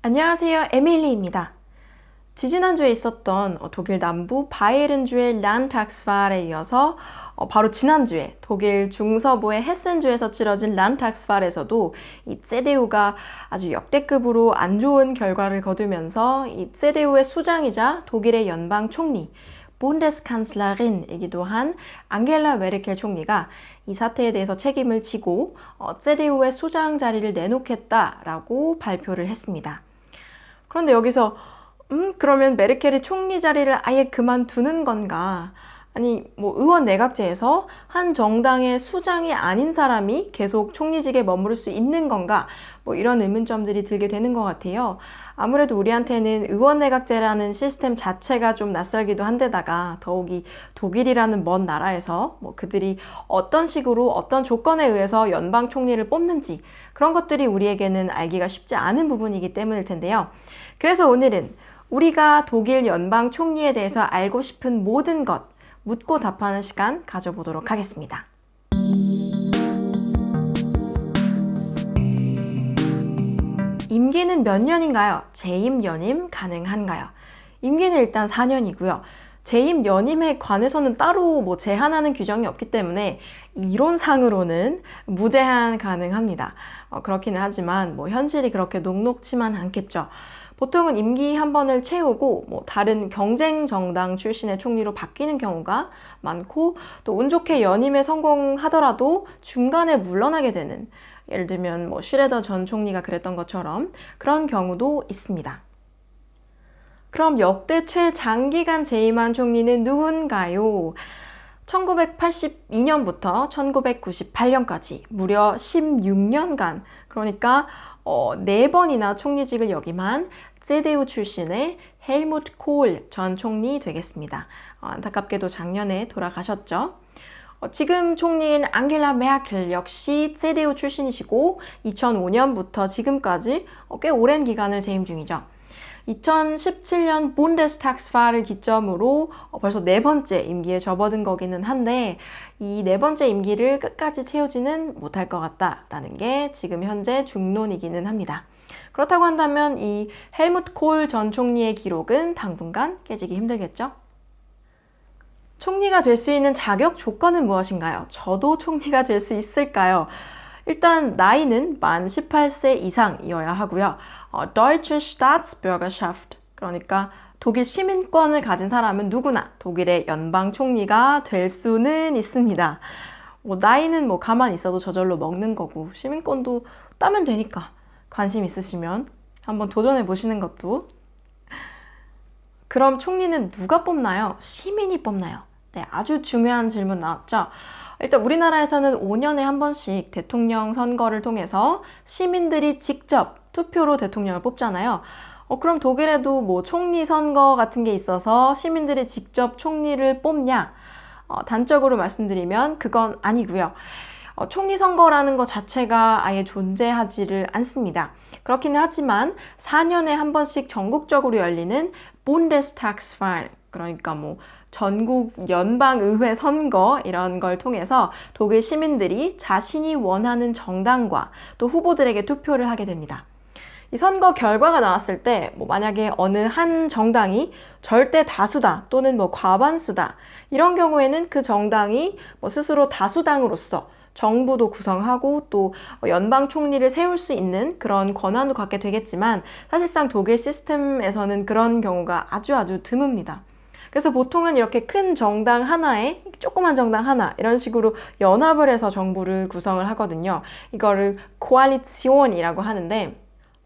안녕하세요. 에밀리입니다. 지지난주에 있었던 어, 독일 남부 바이에른주의 란탁스팔에 이어서 어, 바로 지난주에 독일 중서부의 헤센주에서 치러진 란탁스팔에서도 이 CDU가 아주 역대급으로 안 좋은 결과를 거두면서 이 CDU의 수장이자 독일의 연방 총리 본데스칸슬라린이기도 한 앙겔라 메르켈 총리가 이 사태에 대해서 책임을 지고 어, CDU의 수장 자리를 내놓겠다라고 발표를 했습니다. 그런데 여기서 음 그러면 메르켈이 총리 자리를 아예 그만두는 건가? 아니 뭐 의원 내각제에서 한 정당의 수장이 아닌 사람이 계속 총리직에 머무를 수 있는 건가? 뭐 이런 의문점들이 들게 되는 것 같아요. 아무래도 우리한테는 의원 내각제라는 시스템 자체가 좀 낯설기도 한데다가 더욱이 독일이라는 먼 나라에서 뭐 그들이 어떤 식으로 어떤 조건에 의해서 연방 총리를 뽑는지 그런 것들이 우리에게는 알기가 쉽지 않은 부분이기 때문일 텐데요. 그래서 오늘은 우리가 독일 연방 총리에 대해서 알고 싶은 모든 것 묻고 답하는 시간 가져보도록 하겠습니다. 임기는 몇 년인가요? 재임 연임 가능한가요? 임기는 일단 4년이고요. 재임 연임에 관해서는 따로 뭐 제한하는 규정이 없기 때문에 이론상으로는 무제한 가능합니다. 어, 그렇기는 하지만 뭐 현실이 그렇게 녹록치만 않겠죠. 보통은 임기 한 번을 채우고 뭐 다른 경쟁 정당 출신의 총리로 바뀌는 경우가 많고 또 운 좋게 연임에 성공하더라도 중간에 물러나게 되는 예를 들면 뭐 슈레더 전 총리가 그랬던 것처럼 그런 경우도 있습니다. 그럼 역대 최장기간 재임한 총리는 누군가요? 1982년부터 1998년까지 무려 16년간 그러니까 어, 4번이나 총리직을 역임한 CDU 출신의 헬무트 콜 전 총리 되겠습니다. 어, 안타깝게도 작년에 돌아가셨죠. 어, 지금 총리인 앙겔라 메르켈 역시 CDU 출신이시고 2005년부터 지금까지 어, 꽤 오랜 기간을 재임 중이죠. 2017년 본데스탁스파를 기점으로 어, 벌써 네 번째 임기에 접어든 거기는 한데 이 네 번째 임기를 끝까지 채우지는 못할 것 같다라는 게 지금 현재 중론이기는 합니다. 그렇다고 한다면 이 헬무트 콜 전 총리의 기록은 당분간 깨지기 힘들겠죠? 총리가 될 수 있는 자격 조건은 무엇인가요? 저도 총리가 될 수 있을까요? 일단 나이는 만 18세 이상이어야 하고요. 어, Deutsche Staatsbürgerschaft 그러니까 독일 시민권을 가진 사람은 누구나 독일의 연방 총리가 될 수는 있습니다. 뭐 나이는 뭐 가만 있어도 저절로 먹는 거고 시민권도 따면 되니까 관심 있으시면 한번 도전해 보시는 것도 그럼 총리는 누가 뽑나요? 시민이 뽑나요? 네, 아주 중요한 질문 나왔죠. 일단 우리나라에서는 5년에 한 번씩 대통령 선거를 통해서 시민들이 직접 투표로 대통령을 뽑잖아요. 어, 그럼 독일에도 뭐 총리 선거 같은 게 있어서 시민들이 직접 총리를 뽑냐? 어, 단적으로 말씀드리면 그건 아니고요. 어, 총리 선거라는 것 자체가 아예 존재하지를 않습니다. 그렇기는 하지만 4년에 한 번씩 전국적으로 열리는 본데스탁스파일 그러니까 뭐 전국 연방의회 선거 이런 걸 통해서 독일 시민들이 자신이 원하는 정당과 또 후보들에게 투표를 하게 됩니다. 이 선거 결과가 나왔을 때, 뭐 만약에 어느 한 정당이 절대 다수다 또는 뭐 과반수다 이런 경우에는 그 정당이 뭐 스스로 다수당으로서 정부도 구성하고 또 연방 총리를 세울 수 있는 그런 권한도 갖게 되겠지만 사실상 독일 시스템에서는 그런 경우가 아주 아주 드뭅니다. 그래서 보통은 이렇게 큰 정당 하나에 조그만 정당 하나 이런 식으로 연합을 해서 정부를 구성을 하거든요. 이거를 코알리치온이라고 하는데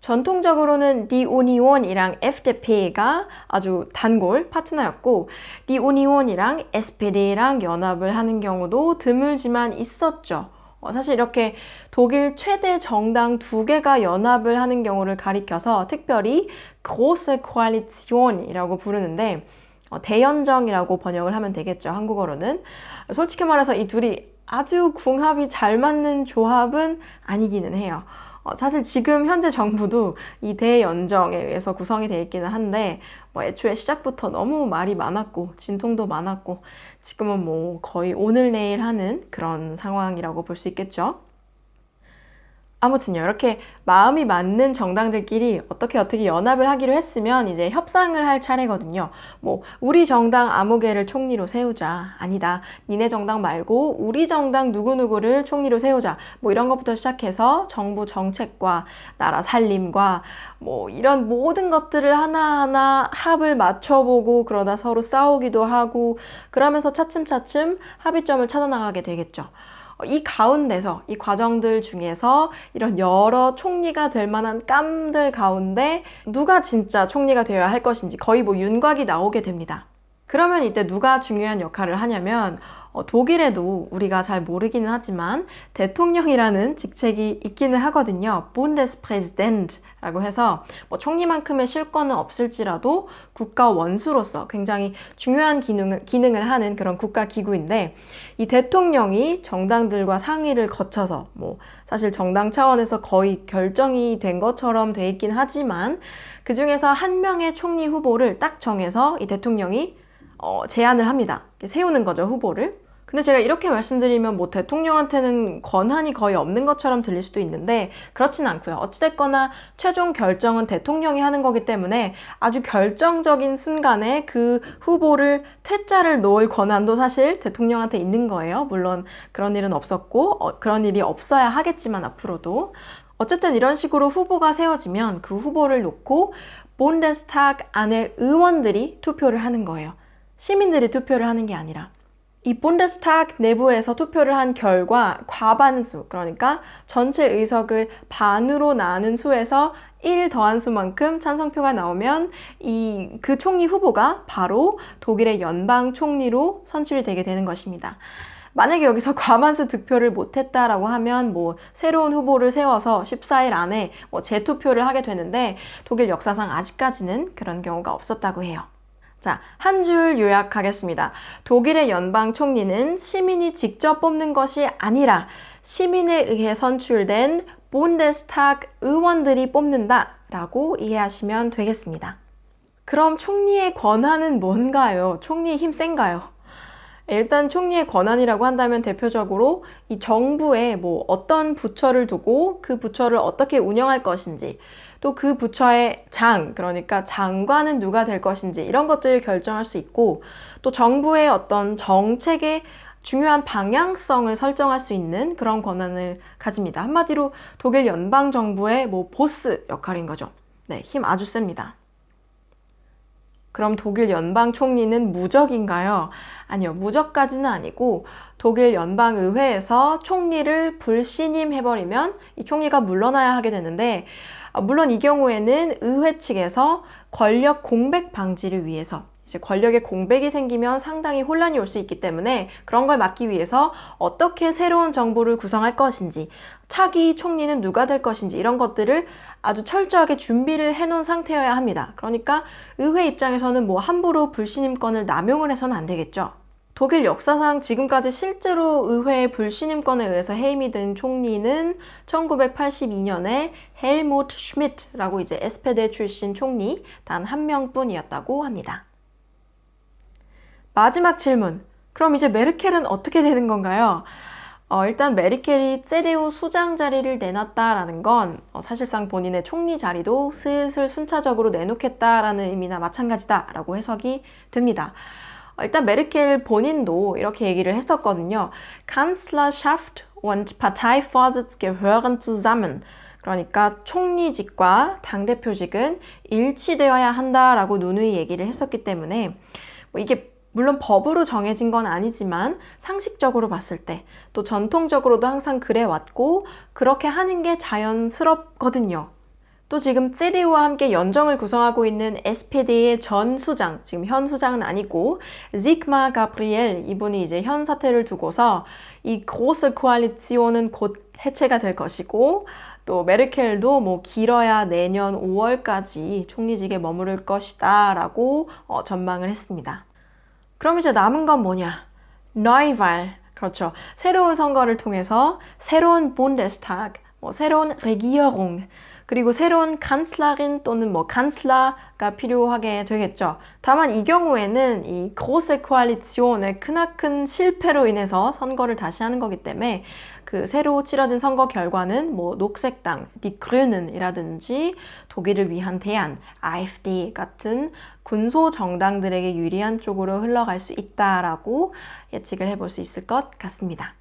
전통적으로는 디 우니온이랑 FDP가 아주 단골 파트너였고 디 우니온이랑 SPD랑 연합을 하는 경우도 드물지만 있었죠. 어, 사실 이렇게 독일 최대 정당 두 개가 연합을 하는 경우를 가리켜서 특별히 große Koalition이라고 부르는데 어, 대연정이라고 번역을 하면 되겠죠. 한국어로는. 솔직히 말해서 이 둘이 아주 궁합이 잘 맞는 조합은 아니기는 해요. 어, 사실 지금 현재 정부도 이 대연정에 의해서 구성이 되어 있기는 한데 뭐 애초에 시작부터 너무 말이 많았고 진통도 많았고 지금은 뭐 거의 오늘 내일 하는 그런 상황이라고 볼 수 있겠죠. 아무튼요, 이렇게 마음이 맞는 정당들끼리 어떻게 어떻게 연합을 하기로 했으면 이제 협상을 할 차례거든요. 뭐, 우리 정당 아무개를 총리로 세우자. 아니다. 니네 정당 말고 우리 정당 누구누구를 총리로 세우자. 뭐 이런 것부터 시작해서 정부 정책과 나라 살림과 뭐 이런 모든 것들을 하나하나 합을 맞춰보고 그러다 서로 싸우기도 하고 그러면서 차츰차츰 합의점을 찾아나가게 되겠죠. 이 가운데서 이 과정들 중에서 이런 여러 총리가 될 만한 깜들 가운데 누가 진짜 총리가 되어야 할 것인지 거의 뭐 윤곽이 나오게 됩니다. 그러면 이때 누가 중요한 역할을 하냐면 어, 독일에도 우리가 잘 모르기는 하지만 대통령이라는 직책이 있기는 하거든요. Bundespräsident라고 해서 뭐 총리만큼의 실권은 없을지라도 국가 원수로서 굉장히 중요한 기능을, 기능을 하는 그런 국가 기구인데 이 대통령이 정당들과 상의를 거쳐서 뭐 사실 정당 차원에서 거의 결정이 된 것처럼 돼 있긴 하지만 그 중에서 한 명의 총리 후보를 딱 정해서 이 대통령이 어, 제안을 합니다. 세우는 거죠, 후보를. 근데 제가 이렇게 말씀드리면 뭐 대통령한테는 권한이 거의 없는 것처럼 들릴 수도 있는데 그렇진 않고요. 어찌됐거나 최종 결정은 대통령이 하는 거기 때문에 아주 결정적인 순간에 그 후보를 퇴짜를 놓을 권한도 사실 대통령한테 있는 거예요. 물론 그런 일은 없었고 어, 그런 일이 없어야 하겠지만 앞으로도 어쨌든 이런 식으로 후보가 세워지면 그 후보를 놓고 본데스탁 안에 의원들이 투표를 하는 거예요. 시민들이 투표를 하는 게 아니라. 이 본데스탁 내부에서 투표를 한 결과 과반수, 그러니까 전체 의석을 반으로 나눈 수에서 1 더한 수만큼 찬성표가 나오면 이 그 총리 후보가 바로 독일의 연방 총리로 선출이 되게 되는 것입니다. 만약에 여기서 과반수 득표를 못했다라고 하면 뭐 새로운 후보를 세워서 14일 안에 뭐 재투표를 하게 되는데 독일 역사상 아직까지는 그런 경우가 없었다고 해요. 자, 한 줄 요약하겠습니다. 독일의 연방 총리는 시민이 직접 뽑는 것이 아니라 시민에 의해 선출된 본데스탁 의원들이 뽑는다 라고 이해하시면 되겠습니다. 그럼 총리의 권한은 뭔가요? 총리의 힘 센가요? 일단 총리의 권한이라고 한다면 대표적으로 이 정부에 뭐 어떤 부처를 두고 그 부처를 어떻게 운영할 것인지 또 그 부처의 장, 그러니까 장관은 누가 될 것인지 이런 것들을 결정할 수 있고 또 정부의 어떤 정책의 중요한 방향성을 설정할 수 있는 그런 권한을 가집니다. 한마디로 독일 연방 정부의 뭐 보스 역할인 거죠. 네, 힘 아주 셉니다. 그럼 독일 연방 총리는 무적인가요? 아니요, 무적까지는 아니고 독일 연방 의회에서 총리를 불신임 해버리면 이 총리가 물러나야 하게 되는데 아, 물론 이 경우에는 의회 측에서 권력 공백 방지를 위해서 이제 권력의 공백이 생기면 상당히 혼란이 올 수 있기 때문에 그런 걸 막기 위해서 어떻게 새로운 정부를 구성할 것인지 차기 총리는 누가 될 것인지 이런 것들을 아주 철저하게 준비를 해놓은 상태여야 합니다. 그러니까 의회 입장에서는 뭐 함부로 불신임권을 남용을 해서는 안 되겠죠. 독일 역사상 지금까지 실제로 의회의 불신임권에 의해서 해임이 된 총리는 1982년에 헬무트 슈미트라고 이제 에스페데 출신 총리 단 한 명뿐이었다고 합니다. 마지막 질문. 그럼 이제 메르켈은 어떻게 되는 건가요? 어, 일단 메르켈이 세데우 수장 자리를 내놨다라는 건 어, 사실상 본인의 총리 자리도 슬슬 순차적으로 내놓겠다라는 의미나 마찬가지다라고 해석이 됩니다. 일단 메르켈 본인도 이렇게 얘기를 했었거든요. Kanzlerschaft und Parteivorsitz gehören zusammen. 그러니까 총리직과 당대표직은 일치되어야 한다라고 누누이 얘기를 했었기 때문에 뭐 이게 물론 법으로 정해진 건 아니지만 상식적으로 봤을 때 또 전통적으로도 항상 그래 왔고 그렇게 하는 게 자연스럽거든요. 또 지금 CDU와 함께 연정을 구성하고 있는 SPD의 전 수장, 지금 현 수장은 아니고 지그마 가브리엘 이분이 이제 현 사태를 두고서 이 große Koalition은 곧 해체가 될 것이고 또 메르켈도 뭐 길어야 내년 5월까지 총리직에 머무를 것이다 라고 어, 전망을 했습니다. 그럼 이제 남은 건 뭐냐? Neuwahl. 그렇죠. 새로운 선거를 통해서 새로운 본데스탁, 뭐 새로운 Regierung, 그리고 새로운 칸슬라린 또는 뭐 칸슬라가 필요하게 되겠죠. 다만 이 경우에는 이 그로세 코알리치온의 크나큰 실패로 인해서 선거를 다시 하는 거기 때문에 그 새로 치러진 선거 결과는 뭐 녹색당, Grünen이라든지 독일을 위한 대안, AfD 같은 군소 정당들에게 유리한 쪽으로 흘러갈 수 있다라고 예측을 해볼 수 있을 것 같습니다.